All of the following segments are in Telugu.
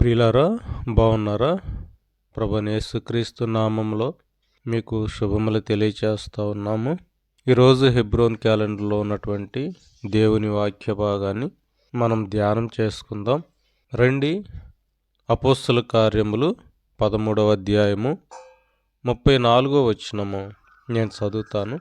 ప్రియులారా బాగున్నారా? ప్రభనేసు క్రీస్తు నామంలో మీకు శుభములు తెలియచేస్తూ ఉన్నాము. ఈరోజు హెబ్రోన్ క్యాలెండర్లో ఉన్నటువంటి దేవుని వాక్య భాగాన్ని మనం ధ్యానం చేసుకుందాం. రండి అపోస్తుల కార్యములు పదమూడవ అధ్యాయము ముప్పై నాలుగో వచనము. నేను చదువుతాను.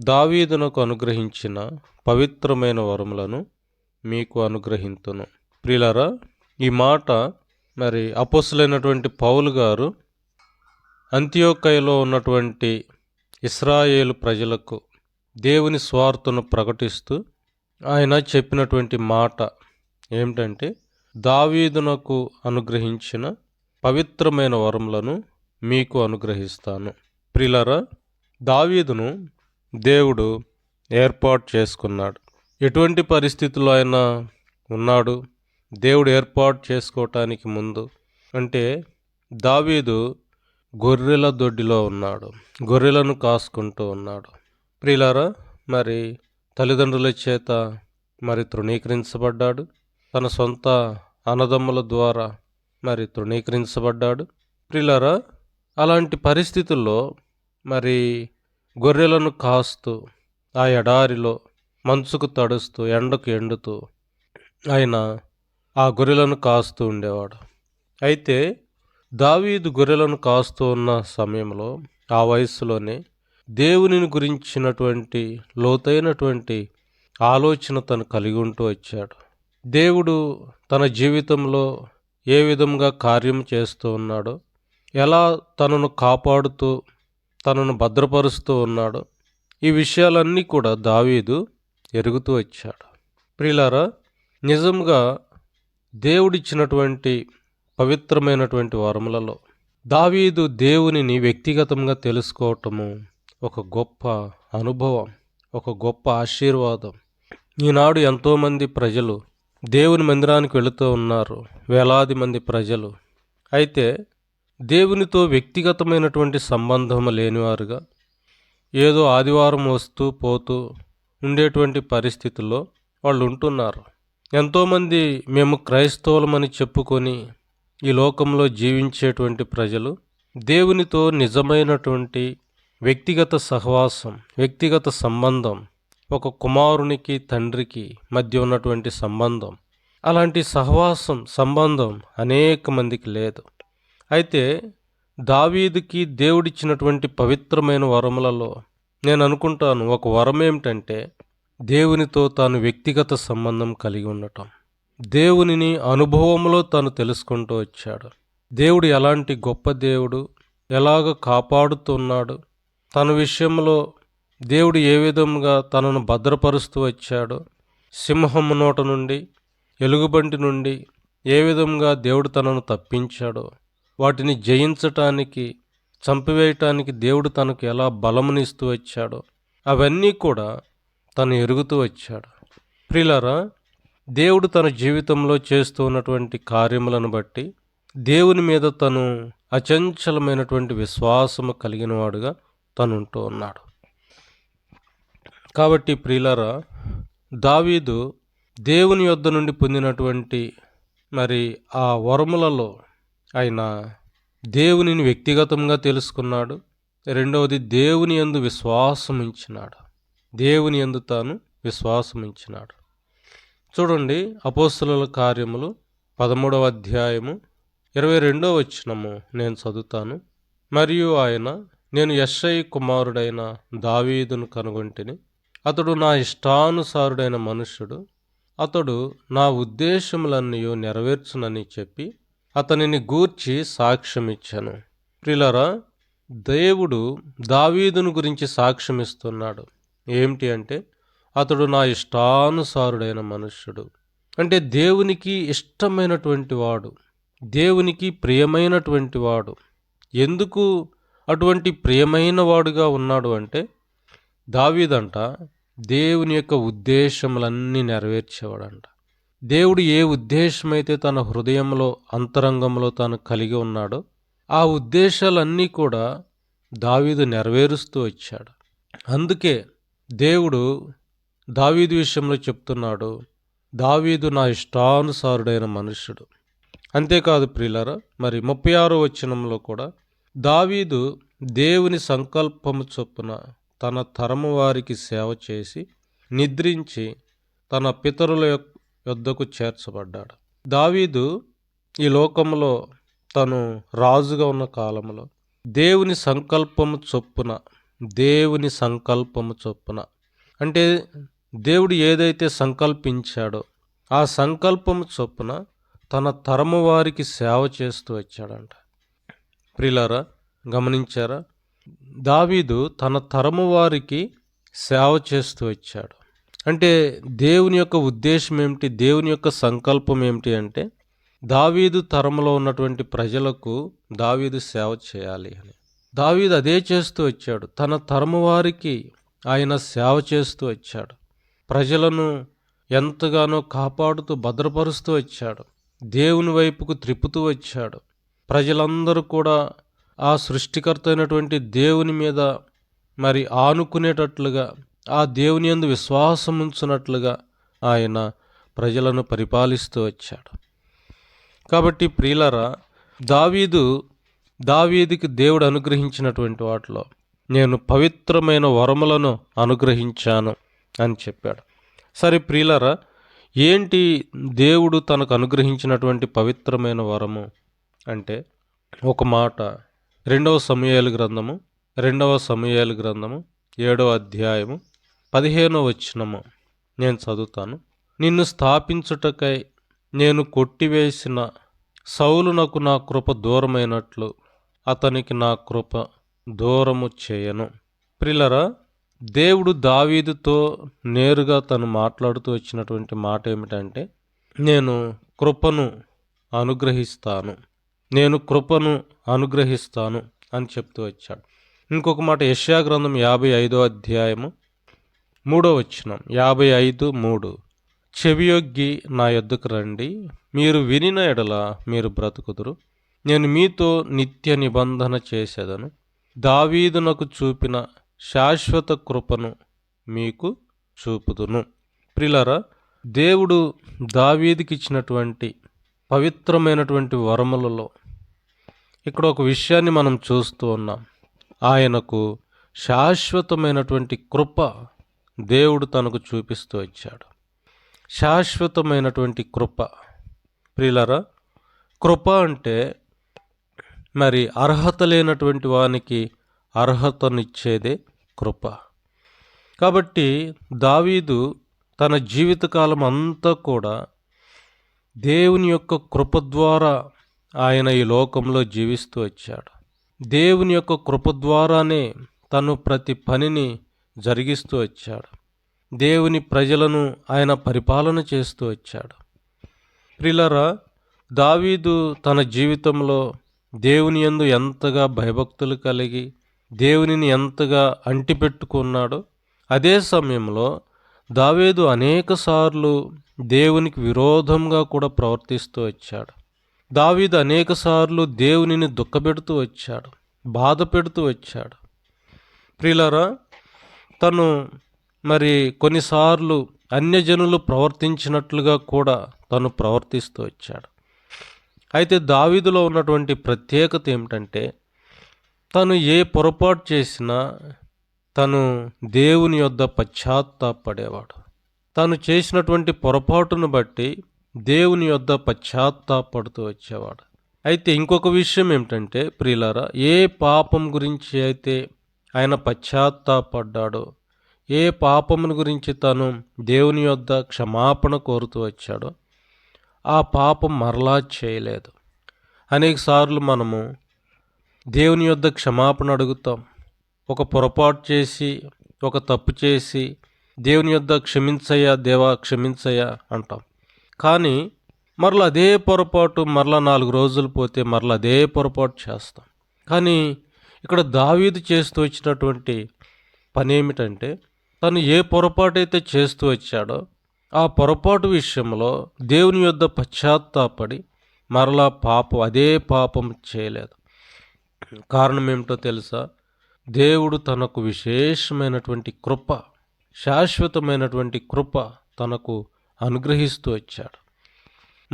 దావీదునకు అనుగ్రహించిన పవిత్రమైన వరములను మీకు అనుగ్రహింతును. ప్రియులారా ఈ మాట మరి అపోసులైనటువంటి పౌలు గారు అంత్యోకయలో ఉన్నటువంటి ఇస్రాయేలు ప్రజలకు దేవుని స్వార్థను ప్రకటిస్తూ ఆయన చెప్పినటువంటి మాట ఏమిటంటే దావీదునకు అనుగ్రహించిన పవిత్రమైన వరములను మీకు అనుగ్రహిస్తాను. ప్రిలరా దావీదును దేవుడు ఏర్పాటు చేసుకున్నాడు. ఎటువంటి పరిస్థితుల్లో ఆయన ఉన్నాడు? దేవుడు ఏర్పాటు చేసుకోవటానికి ముందు అంటే దావీదు గొర్రెల దొడ్డిలో ఉన్నాడు. గొర్రెలను కాసుకుంటూ ఉన్నాడు. ప్రియులారా మరి తల్లిదండ్రుల చేత మరి తృణీకరించబడ్డాడు. తన సొంత అన్నదమ్ముల ద్వారా మరి తృణీకరించబడ్డాడు. ప్రియులారా అలాంటి పరిస్థితుల్లో మరి గొర్రెలను కాస్తూ ఆ ఎడారిలో మంచుకు తడుస్తూ ఎండకు ఎండుతూ ఆయన ఆ గొర్రెలను కాస్తూ ఉండేవాడు. అయితే దావీదు గొర్రెలను కాస్తూ ఉన్న సమయంలో ఆ వయస్సులోనే దేవునిని గురించినటువంటి లోతైనటువంటి ఆలోచన తను కలిగి ఉంటూ వచ్చాడు. దేవుడు తన జీవితంలో ఏ విధంగా కార్యం చేస్తూ ఉన్నాడో ఎలా తనను కాపాడుతూ తనను భద్రపరుస్తూ ఉన్నాడో ఈ విషయాలన్నీ కూడా దావీదు ఎరుగుతూ వచ్చాడు. ప్రిలారా నిజంగా దేవుడిచ్చినటువంటి పవిత్రమైనటువంటి వరములలో దావీదు దేవునిని వ్యక్తిగతంగా తెలుసుకోవటము ఒక గొప్ప అనుభవం ఒక గొప్ప ఆశీర్వాదం. ఈనాడు ఎంతోమంది ప్రజలు దేవుని మందిరానికి వెళుతూ ఉన్నారు వేలాది మంది ప్రజలు. అయితే దేవునితో వ్యక్తిగతమైనటువంటి సంబంధం లేనివారుగా ఏదో ఆదివారం వస్తూ పోతూ ఉండేటువంటి పరిస్థితుల్లో వాళ్ళు ఉంటున్నారు ఎంతోమంది మేము క్రైస్తవులమని చెప్పుకొని ఈ లోకంలో జీవించేటువంటి ప్రజలు దేవునితో నిజమైనటువంటి వ్యక్తిగత సహవాసం వ్యక్తిగత సంబంధం ఒక కుమారునికి తండ్రికి మధ్య ఉన్నటువంటి సంబంధం. అలాంటి సహవాసం సంబంధం అనేక మందికి లేదు. అయితే దావీదుకి దేవుడిచ్చినటువంటి పవిత్రమైన వరములలో నేను అనుకుంటాను ఒక వరం ఏమిటంటే దేవునితో తాను వ్యక్తిగత సంబంధం కలిగి ఉండటం. దేవునిని అనుభవంలో తాను తెలుసుకుంటూ వచ్చాడు. దేవుడు ఎలాంటి గొప్ప దేవుడు? ఎలాగ కాపాడుతున్నాడు? తన విషయంలో దేవుడు ఏ విధంగా తనను భద్రపరుస్తూ వచ్చాడో? సింహం నోట నుండి ఎలుగుబంటి నుండి ఏ విధంగా దేవుడు తనను తప్పించాడో వాటిని జయించటానికి చంపివేయటానికి దేవుడు తనకు ఎలా బలమునిస్తూ వచ్చాడో అవన్నీ కూడా తను ఎరుగుతూ వచ్చాడు. ప్రిలరా దేవుడు తన జీవితంలో చేస్తూ ఉన్నటువంటి కార్యములను బట్టి దేవుని మీద తను అచంచలమైనటువంటి విశ్వాసము కలిగిన వాడుగా తను ఉంటూ ఉన్నాడు. కాబట్టి ప్రియులరా దావీదు దేవుని యొద్ద నుండి పొందినటువంటి మరి ఆ వరములలో ఆయన దేవునిని వ్యక్తిగతంగా తెలుసుకున్నాడు. రెండవది దేవుని యందు విశ్వాసం ఇచ్చినాడు దేవుని ఎందు తాను విశ్వాసముంచినాడు. చూడండి అపోస్తుల కార్యములు పదమూడవ అధ్యాయము ఇరవై రెండో వచ్చినము నేను చదువుతాను. మరియు ఆయన నేను యశ్ఐ కుమారుడైన దావీదును కనుగొంటిని. అతడు నా ఇష్టానుసారుడైన మనుష్యుడు. అతడు నా ఉద్దేశములన్నీ నెరవేర్చునని చెప్పి అతనిని గూర్చి సాక్ష్యమిచ్చాను. ప్రిలరా దేవుడు దావీదును గురించి సాక్ష్యమిస్తున్నాడు. ఏమిటి అంటే అతడు నా ఇష్టానుసారుడైన మనుష్యుడు. అంటే దేవునికి ఇష్టమైనటువంటి వాడు దేవునికి ప్రియమైనటువంటి వాడు. ఎందుకు అటువంటి ప్రియమైన వాడుగా ఉన్నాడు అంటే దావీదంట దేవుని యొక్క ఉద్దేశములన్నీ నెరవేర్చేవాడంట. దేవుడు ఏ ఉద్దేశమైతే తన హృదయంలో అంతరంగంలో తాను కలిగి ఉన్నాడో ఆ ఉద్దేశాలన్నీ కూడా దావీదు నెరవేరుస్తూ వచ్చాడు. అందుకే దేవుడు దావీదు విషయంలో చెప్తున్నాడు దావీదు నా ఇష్టానుసారుడైన మనుష్యుడు. అంతేకాదు ప్రియులరా మరి ముప్పై ఆరో వచనంలో కూడా దావీదు దేవుని సంకల్పము చొప్పున తన తరము వారికి సేవ చేసి నిద్రించి తన పితరుల యొద్దకు చేర్చబడ్డాడు. దావీదు ఈ లోకంలో తను రాజుగా ఉన్న కాలంలో దేవుని సంకల్పము చొప్పున దేవుని సంకల్పము చొప్పున. అంటే దేవుడు ఏదైతే సంకల్పించాడో ఆ సంకల్పము చొప్పున తన తరము వారికి సేవ చేస్తూ వచ్చాడంట. ప్రిలారా గమనించారా? దావీదు తన తరము వారికి సేవ చేస్తూ వచ్చాడు. అంటే దేవుని యొక్క ఉద్దేశం ఏమిటి? దేవుని యొక్క సంకల్పం ఏమిటి అంటే దావీదు తరములో ఉన్నటువంటి ప్రజలకు దావీదు సేవ చేయాలి అని. దావీదు అదే చేస్తూ వచ్చాడు. తన తరము వారికి ఆయన సేవ చేస్తూ వచ్చాడు. ప్రజలను ఎంతగానో కాపాడుతూ భద్రపరుస్తూ వచ్చాడు. దేవుని వైపుకు త్రిప్పుతూ వచ్చాడు. ప్రజలందరూ కూడా ఆ సృష్టికర్త అయినటువంటి దేవుని మీద మరి ఆనుకునేటట్లుగా ఆ దేవుని యందు విశ్వాసం ఉంచినట్లుగా ఆయన ప్రజలను పరిపాలిస్తూ వచ్చాడు. కాబట్టి ప్రియులరా దావీదు దావీదికి దేవుడు అనుగ్రహించినటువంటి వాటిలో నేను పవిత్రమైన వరములను అనుగ్రహించాను అని చెప్పాడు. సరే ప్రియులరా ఏంటి దేవుడు తనకు అనుగ్రహించినటువంటి పవిత్రమైన వరము అంటే ఒక మాట. రెండవ సమయాలు గ్రంథము రెండవ సమయాలు గ్రంథము ఏడవ అధ్యాయము పదిహేనవ వచ్చినము నేను చదువుతాను. నిన్ను స్థాపించుటకై నేను కొట్టివేసిన సౌలునకు నా కృప దూరమైనట్లు అతనికి నా కృప దూరము చేయను. ప్రిలరా దేవుడు దావీదుతో నేరుగా తను మాట్లాడుతూ వచ్చినటువంటి మాట ఏమిటంటే నేను కృపను అనుగ్రహిస్తాను. నేను కృపను అనుగ్రహిస్తాను అని చెప్తూ వచ్చాడు. ఇంకొక మాట యష్యా గ్రంథం యాభై ఐదో అధ్యాయము మూడో వచ్చినం యాభై ఐదు మూడు. చెవియొగ్గి నా యొద్దకు రండి. మీరు వినిన ఎడల మీరు బ్రతుకుదురు. నేను మీతో నిత్య నిబంధన చేసేదను. దావీదునకు చూపిన శాశ్వత కృపను మీకు చూపుదును. ప్రిలరా దేవుడు దావీదుకి ఇచ్చినటువంటి పవిత్రమైనటువంటి వరములలో ఇక్కడ ఒక విషయాన్ని మనం చూస్తూ ఉన్నాం. ఆయనకు శాశ్వతమైనటువంటి కృప దేవుడు తనకు చూపిస్తూ వచ్చాడు. శాశ్వతమైనటువంటి కృప. ప్రిలరా కృప అంటే మరి అర్హత లేనటువంటి వానికి అర్హతనిచ్చేదే కృప. కాబట్టి దావీదు తన జీవితకాలం అంతా కూడా దేవుని యొక్క కృప ద్వారా ఆయన ఈ లోకంలో జీవిస్తూ వచ్చాడు. దేవుని యొక్క కృప ద్వారానే తను ప్రతి పనిని జరిగిస్తూ వచ్చాడు. దేవుని ప్రజలను ఆయన పరిపాలన చేస్తూ వచ్చాడు. ప్రిలరా దావీదు తన జీవితంలో దేవుని యందు ఎంతగా భయభక్తులు కలిగి దేవునిని ఎంతగా అంటిపెట్టుకున్నాడో అదే సమయంలో దావీదు అనేకసార్లు దేవునికి విరోధంగా కూడా ప్రవర్తిస్తూ వచ్చాడు. దావీదు అనేక సార్లు దేవునిని దుఃఖపెడుతూ వచ్చాడు బాధ పెడుతూ వచ్చాడు. ప్రిలరా తను మరి కొన్నిసార్లు అన్యజనులు ప్రవర్తించినట్లుగా కూడా తను ప్రవర్తిస్తూ వచ్చాడు. అయితే దావీదులో ఉన్నటువంటి ప్రత్యేకత ఏమిటంటే తను ఏ పొరపాటు చేసినా తను దేవుని యొద్ద పశ్చాత్తాపడేవాడు. తను చేసినటువంటి పొరపాటును బట్టి దేవుని యొద్ద పశ్చాత్తాపడుతూ వచ్చేవాడు. అయితే ఇంకొక విషయం ఏమిటంటే ప్రియులారా ఏ పాపం గురించి అయితే ఆయన పశ్చాత్తాపడ్డాడో ఏ పాపమును గురించి తను దేవుని యొద్ద క్షమాపణ కోరుతూ వచ్చాడో ఆ పాపం మరలా చేయలేదు. అనేక సార్లు మనము దేవుని యొద్ద క్షమాపణ అడుగుతాం. ఒక పొరపాటు చేసి ఒక తప్పు చేసి దేవుని యొద్ద క్షమించయ్యా దేవా క్షమించయ్యా అంటాం. కానీ మరలా అదే పొరపాటు మరలా నాలుగు రోజులు పోతే మరలా అదే పొరపాటు చేస్తాం. కానీ ఇక్కడ దావీదు చేస్తూ వచ్చినటువంటి పని ఏమిటంటే తను ఏ పొరపాటు అయితే చేస్తూ వచ్చాడో ఆ పొరపాటు విషయంలో దేవుని యొద్ద పశ్చాత్తాపడి మరలా పాపం అదే పాపం చేయలేదు. కారణం ఏమిటో తెలుసా? దేవుడు తనకు విశేషమైనటువంటి కృప శాశ్వతమైనటువంటి కృప తనకు అనుగ్రహిస్తూ వచ్చాడు.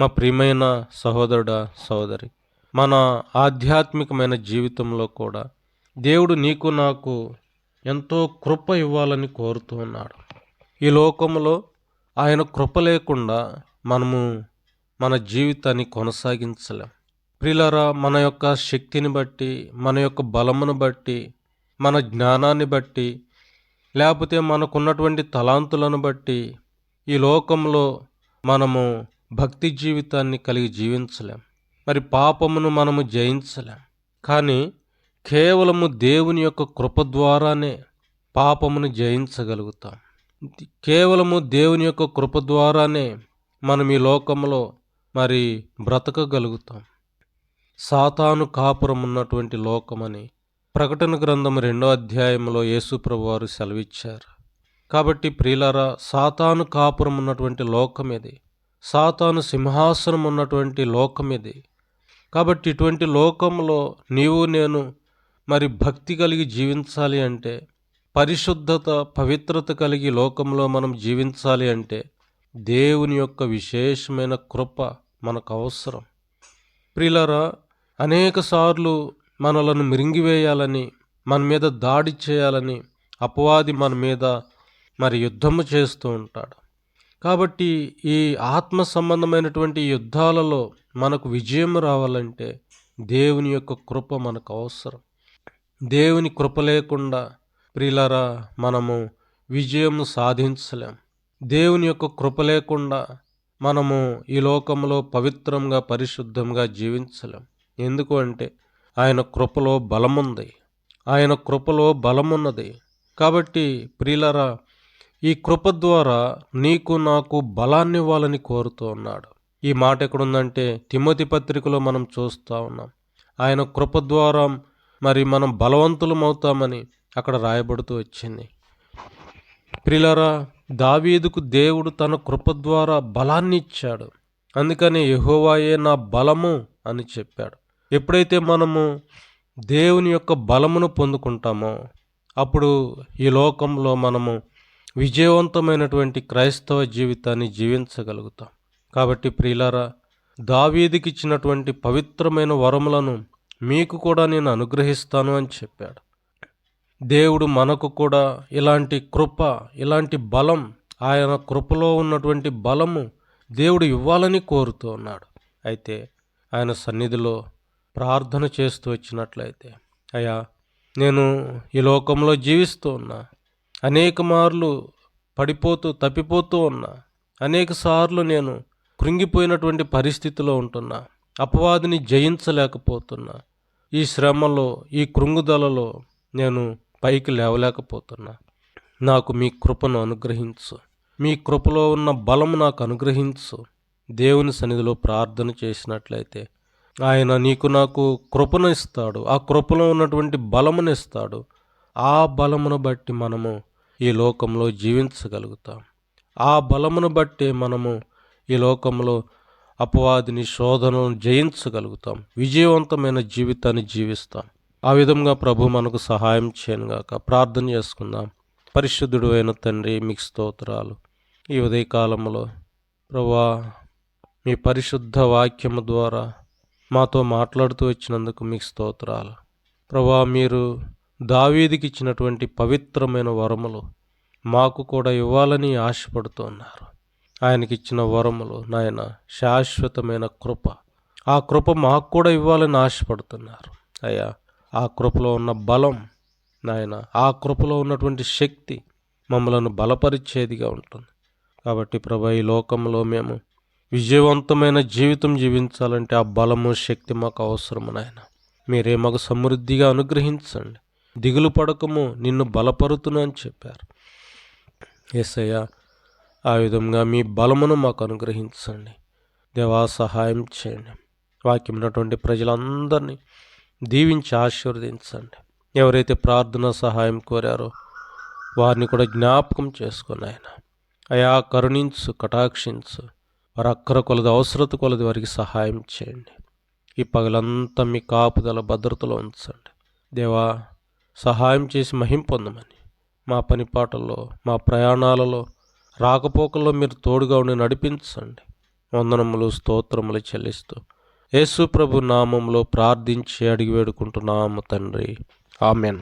మా ప్రియమైన సహోదరుడ సహోదరి మన ఆధ్యాత్మికమైన జీవితంలో కూడా దేవుడు నీకు నాకు ఎంతో కృప ఇవ్వాలని కోరుతూ ఉన్నాడు. ఈ లోకంలో ఆయన కృప లేకుండా మనము మన జీవితాన్ని కొనసాగించలేం. ప్రిలరా మన యొక్క శక్తిని బట్టి మన యొక్క బలమును బట్టి మన జ్ఞానాన్ని బట్టి లేకపోతే మనకున్నటువంటి తలాంతులను బట్టి ఈ లోకంలో మనము భక్తి జీవితాన్ని కలిగి జీవించలేం. మరి పాపమును మనము జయించలేం. కానీ కేవలము దేవుని యొక్క కృప ద్వారానే పాపమును జయించగలుగుతాం. కేవలము దేవుని యొక్క కృప ద్వారానే మనం ఈ లోకంలో మరి బ్రతకగలుగుతాం. సాతాను కాపురం ఉన్నటువంటి లోకమని ప్రకటన గ్రంథం రెండో అధ్యాయంలో యేసుప్రభు వారు సెలవిచ్చారు. కాబట్టి ప్రియులారా సాతాను కాపురం ఉన్నటువంటి లోకం ఇది సాతాను సింహాసనం ఉన్నటువంటి లోకం ఇది కాబట్టి ఇటువంటి లోకంలో నీవు నేను మరి భక్తి కలిగి జీవించాలి అంటే పరిశుద్ధత పవిత్రత కలిగి లోకంలో మనం జీవించాలి అంటే దేవుని యొక్క విశేషమైన కృప మనకు అవసరం. ప్రిలరా అనేకసార్లు మనలను మిరింగివేయాలని మన మీద దాడి చేయాలని అపవాది మన మీద మరి యుద్ధము చేస్తూ ఉంటాడు. కాబట్టి ఈ ఆత్మ సంబంధమైనటువంటి యుద్ధాలలో మనకు విజయం రావాలంటే దేవుని యొక్క కృప మనకు అవసరం. దేవుని కృప లేకుండా ప్రియులరా మనము విజయం సాధించలేం. దేవుని యొక్క కృప లేకుండా మనము ఈ లోకంలో పవిత్రంగా పరిశుద్ధంగా జీవించలేం. ఎందుకు అంటే ఆయన కృపలో బలముంది. ఆయన కృపలో బలమున్నది. కాబట్టి ప్రియులరా ఈ కృప ద్వారా నీకు నాకు బలాన్ని ఇవ్వాలని కోరుతూ ఉన్నాడు. ఈ మాట ఎక్కడుందంటే తిమ్మతి పత్రికలో మనం చూస్తూ ఉన్నాం. ఆయన కృప ద్వారా మరి మనం బలవంతులమవుతామని అక్కడ రాయబడుతూ వచ్చింది. ప్రిలరా దావీదుకు దేవుడు తన కృప ద్వారా బలాన్ని ఇచ్చాడు. అందుకని యహోవాయే నా బలము అని చెప్పాడు. ఎప్పుడైతే మనము దేవుని యొక్క బలమును పొందుకుంటామో అప్పుడు ఈ లోకంలో మనము విజయవంతమైనటువంటి క్రైస్తవ జీవితాన్ని జీవించగలుగుతాం. కాబట్టి ప్రియులారా దావీదికి ఇచ్చినటువంటి పవిత్రమైన వరములను మీకు కూడా నేను అనుగ్రహిస్తాను అని చెప్పాడు. దేవుడు మనకు కూడా ఇలాంటి కృప ఇలాంటి బలం ఆయన కృపలో ఉన్నటువంటి బలము దేవుడు ఇవ్వాలని కోరుతూ ఉన్నాడు. అయితే ఆయన సన్నిధిలో ప్రార్థన చేస్తూ వచ్చినట్లయితే అయ్యా నేను ఈ లోకంలో జీవిస్తూ ఉన్నా అనేక మార్లు పడిపోతూ తప్పిపోతూ ఉన్నా అనేక సార్లు నేను కృంగిపోయినటువంటి పరిస్థితిలో ఉంటున్నా అపవాదిని జయించలేకపోతున్నా ఈ శ్రమలో ఈ కృంగుదలలో నేను పైకి లేవలేకపోతున్నా. నాకు మీ కృపను అనుగ్రహించు. మీ కృపలో ఉన్న బలము నాకు అనుగ్రహించు. దేవుని సన్నిధిలో ప్రార్థన చేసినట్లయితే ఆయన నీకు నాకు కృపను ఇస్తాడు. ఆ కృపలో ఉన్నటువంటి బలమును ఇస్తాడు. ఆ బలమును బట్టి మనము ఈ లోకంలో జీవించగలుగుతాం. ఆ బలమును బట్టి మనము ఈ లోకంలో అపవాదిని శోధనను జయించగలుగుతాం. విజయవంతమైన జీవితాన్ని జీవిస్తాం. ఆ విధంగా ప్రభు మనకు సహాయం చేయనుగాక ప్రార్థన చేసుకుందాం. పరిశుద్ధుడు అయిన తండ్రి మీకు స్తోత్రాలు. ఈ ఉదయకాలంలో ప్రభా మీ పరిశుద్ధ వాక్యము ద్వారా మాతో మాట్లాడుతూ వచ్చినందుకు మీకు స్తోత్రాలు. ప్రభా మీరు దావీదికి ఇచ్చినటువంటి పవిత్రమైన వరములు మాకు కూడా ఇవ్వాలని ఆశపడుతున్నారు. ఆయనకిచ్చిన వరములు నాయన శాశ్వతమైన కృప. ఆ కృప మాకు కూడా ఇవ్వాలని ఆశపడుతున్నారు. అయ్యా ఆ కృపలో ఉన్న బలం నాయన ఆ కృపలో ఉన్నటువంటి శక్తి మమ్మలను బలపరిచేదిగా ఉంటుంది. కాబట్టి ప్రభా ఈ లోకంలో మేము విజయవంతమైన జీవితం జీవించాలంటే ఆ బలము శక్తి మాకు అవసరము నాయన. మీరే మాకు సమృద్ధిగా అనుగ్రహించండి. దిగులు పడకము నిన్ను బలపరుతును అని చెప్పారు. ఏసయ్య ఆ విధంగా మీ బలమును మాకు అనుగ్రహించండి. దేవా సహాయం చేయండి. వాక్యం ఉన్నటువంటి ప్రజలందరినీ దీవించి ఆశీర్వదించండి. ఎవరైతే ప్రార్థన సహాయం కోరారో వారిని కూడా జ్ఞాపకం చేసుకుని ఆయన. అయా కరుణించు కటాక్షించు వారి అక్కర కొలది అవసరత కొలది వారికి సహాయం చేయండి. ఈ పగలంతా మీ కాపుదల భద్రతలో ఉంచండి. దేవా సహాయం చేసి మహిం పొందమని మా పనిపాటల్లో మా ప్రయాణాలలో రాకపోకల్లో మీరు తోడుగా ఉండి నడిపించండి. వందనములు స్తోత్రములు చెల్లిస్తూ యేసుప్రభు నామంలో ప్రార్థించి అడిగి వేడుకుంటున్నాము తండ్రి. ఆమెన్.